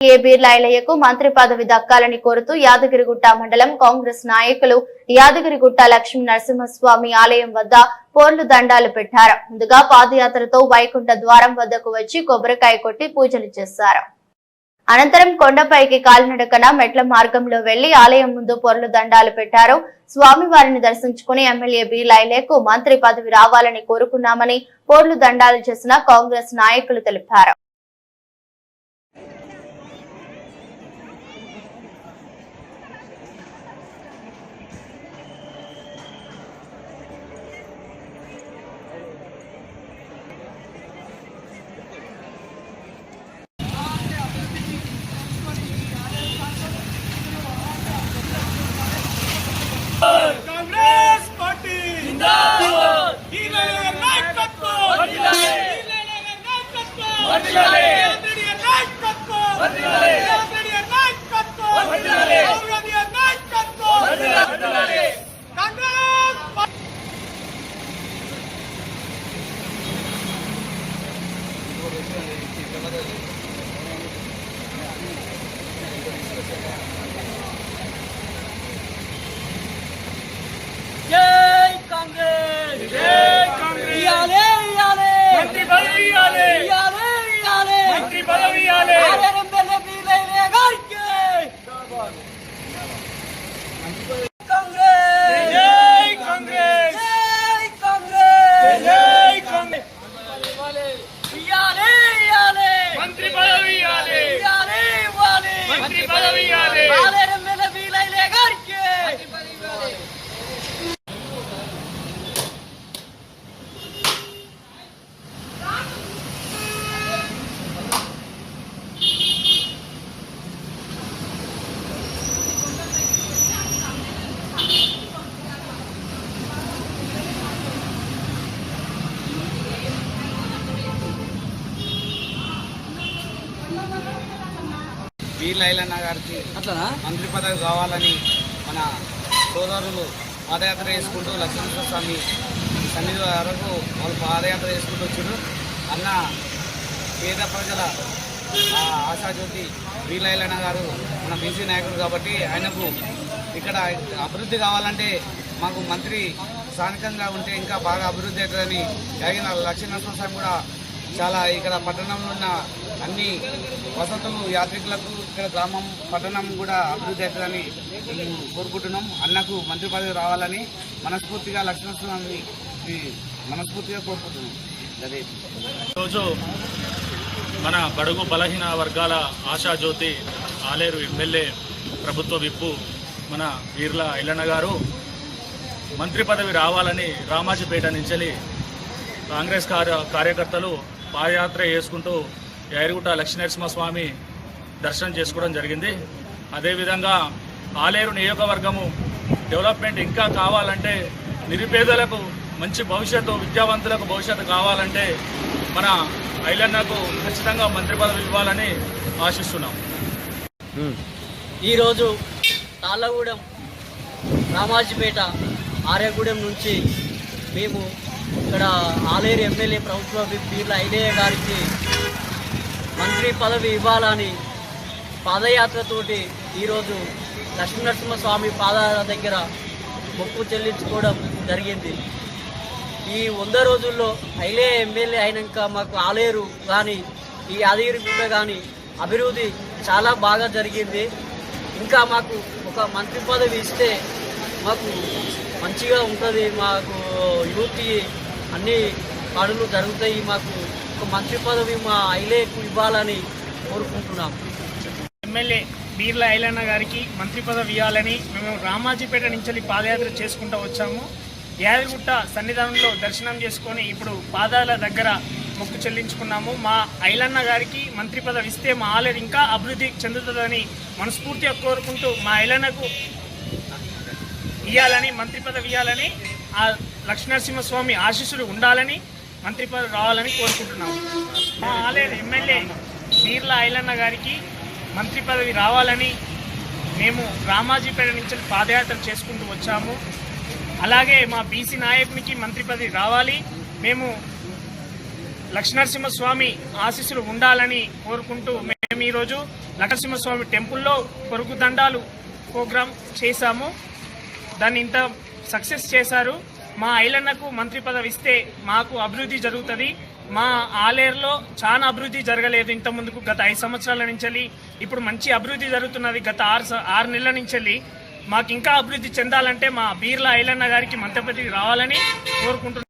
ఏ బీర్లాయలయ్యకు మంత్రి పదవి దక్కాలని కోరుతూ యాదగిరిగుట్ట మండలం కాంగ్రెస్ నాయకులు యాదగిరిగుట్ట లక్ష్మీ నరసింహస్వామి ఆలయం వద్ద పోర్లు దండాలు పెట్టారు. ముందుగా పాదయాత్రతో వైకుంఠ ద్వారం వద్దకు వచ్చి కొబ్బరికాయ కొట్టి పూజలు చేశారు. అనంతరం కొండపైకి కాలినడకన మెట్ల మార్గంలో వెళ్ళి ఆలయం ముందు పొరలు దండాలు పెట్టారు. స్వామివారిని దర్శించుకుని ఎమ్మెల్యే బి లైలేకు మంత్రి పదవి రావాలని కోరుకున్నామని పోర్లు దండాలు చేసిన కాంగ్రెస్ నాయకులు తెలిపారు. Gracias. ఇయాలే ఇయాలే మంత్రి పదవి ఇవ్వాలి ఇయాలే ఇవ్వాలి మంత్రి పదవి ఇవ్వాలి ఆలయం ఎమ్మెల్యే వీలైలే గారికి వీర్ లైలన్న గారికి మంత్రి పదవి కావాలని మన సోదరులు పాదయాత్ర చేసుకుంటూ లక్ష్మీనరసింహ స్వామి సన్నిధి వరకు వాళ్ళు పాదయాత్ర చేసుకుంటూ వచ్చారు అన్న పేద ప్రజల ఆశాజ్యోతి వీర్ లైలన్న గారు మన బీసీ నాయకుడు కాబట్టి ఆయనకు ఇక్కడ అభివృద్ధి కావాలంటే మాకు మంత్రి స్థానికంగా ఉంటే ఇంకా బాగా అభివృద్ధి అవుతుందని జరిగిన లక్ష్మీనరసింహ స్వామి కూడా చాలా ఇక్కడ పట్టణంలో ఉన్న అన్ని వసతులు యాత్రికులకు ఇక్కడ గ్రామం పట్టణం కూడా అభివృద్ధి అవుతుందని మేము కోరుకుంటున్నాం. అన్నకు మంత్రి పదవి రావాలని మనస్ఫూర్తిగా లక్ష్మణస్వామిని మనస్ఫూర్తిగా కోరుకుంటున్నాం. ఈరోజు మన బడుగు బలహీన వర్గాల ఆశాజ్యోతి ఆలేరు ఎమ్మెల్యే ప్రభుత్వ విప్పు మన వీర్ల ఐలన్న గారు మంత్రి పదవి రావాలని రామాజీపేట నుంచి కాంగ్రెస్ కార్య కార్యకర్తలు పాదయాత్ర చేసుకుంటూ యారిగుట్ట లక్ష్మీనరసింహస్వామి దర్శనం చేసుకోవడం జరిగింది. అదేవిధంగా ఆలేరు నియోజకవర్గము డెవలప్మెంట్ ఇంకా కావాలంటే నిరుపేదలకు మంచి భవిష్యత్తు విద్యావంతులకు భవిష్యత్తు కావాలంటే మన ఐలన్నకు ఖచ్చితంగా మంత్రి పదవి ఇవ్వాలని ఆశిస్తున్నాం. ఈరోజు తాళ్ళగూడెం రామాజీపేట ఆర్యగూడెం నుంచి మేము ఇక్కడ ఆలేరు ఎమ్మెల్యే ప్రభుత్వ విప్ బీర్ల ఐలయ్య గారికి మంత్రి పదవి ఇవ్వాలని పాదయాత్రతోటి ఈరోజు లక్ష్మీనరసింహస్వామి పాదాల దగ్గర మొక్కు చెల్లించుకోవడం జరిగింది. ఈ వంద రోజుల్లో ఐలే ఎమ్మెల్యే అయినాక మాకు ఆలేరు కానీ ఈ యాదగిరిగుట్ట కానీ అభివృద్ధి చాలా బాగా జరిగింది. ఇంకా మాకు ఒక మంత్రి పదవి ఇస్తే మాకు మంచిగా ఉంటుంది. మాకు యూత్ అన్ని పనులు జరుగుతాయి. మాకు ఒక మంత్రి పదవి మా ఐలేకు ఇవ్వాలని కోరుకుంటున్నాం. ఎమ్మెల్యే బీర్ల ఐలన్న గారికి మంత్రి పదవి ఇవ్వాలని మేము రామాజీపేట నుంచి పాదయాత్ర చేసుకుంటూ వచ్చాము. యాదగిరిగుట్ట సన్నిధానంలో దర్శనం చేసుకొని ఇప్పుడు పాదాల దగ్గర మొక్కు చెల్లించుకున్నాము. మా ఐలన్న గారికి మంత్రి పదవి ఇస్తే మా ఆలయం ఇంకా అభివృద్ధి చెందుతుందని మనస్ఫూర్తిగా కోరుకుంటూ మా ఐలన్నకు ఇవ్వాలని మంత్రి పదవి ఇవ్వాలని ఆ లక్ష్మీనరసింహస్వామి ఆశీస్సులు ఉండాలని మంత్రి పదవి రావాలని కోరుకుంటున్నాము మా ఆలయ ఎమ్మెల్యే బీర్ల ఐలన్న గారికి మంత్రి పదవి రావాలని మేము రామాజీపేట నుంచి పాదయాత్ర చేసుకుంటూ వచ్చాము. అలాగే మా బీసీ నాయకునికి మంత్రి పదవి రావాలి. మేము లక్ష్మీనరసింహస్వామి ఆశీస్సులు ఉండాలని కోరుకుంటూ మేము ఈరోజు లక్ష్మీస్వామి టెంపుల్లో పొరుగు దండాలు ప్రోగ్రాం చేశాము. దాన్ని ఇంత సక్సెస్ చేశారు. మా ఐలన్నకు మంత్రి పదవి ఇస్తే మాకు అభివృద్ధి జరుగుతుంది. మా ఆలేరులో చాలా అభివృద్ధి జరగలేదు ఇంత ముందుకు గత ఐదు సంవత్సరాల నుంచి ఇప్పుడు మంచి అభివృద్ధి జరుగుతున్నది గత ఆరు ఆరు నెలల నుంచి మాకు ఇంకా అభివృద్ధి చెందాలంటే మా బీర్ల ఐలన్న గారికి మంత్రి పదవి రావాలని కోరుకుంటున్నాం.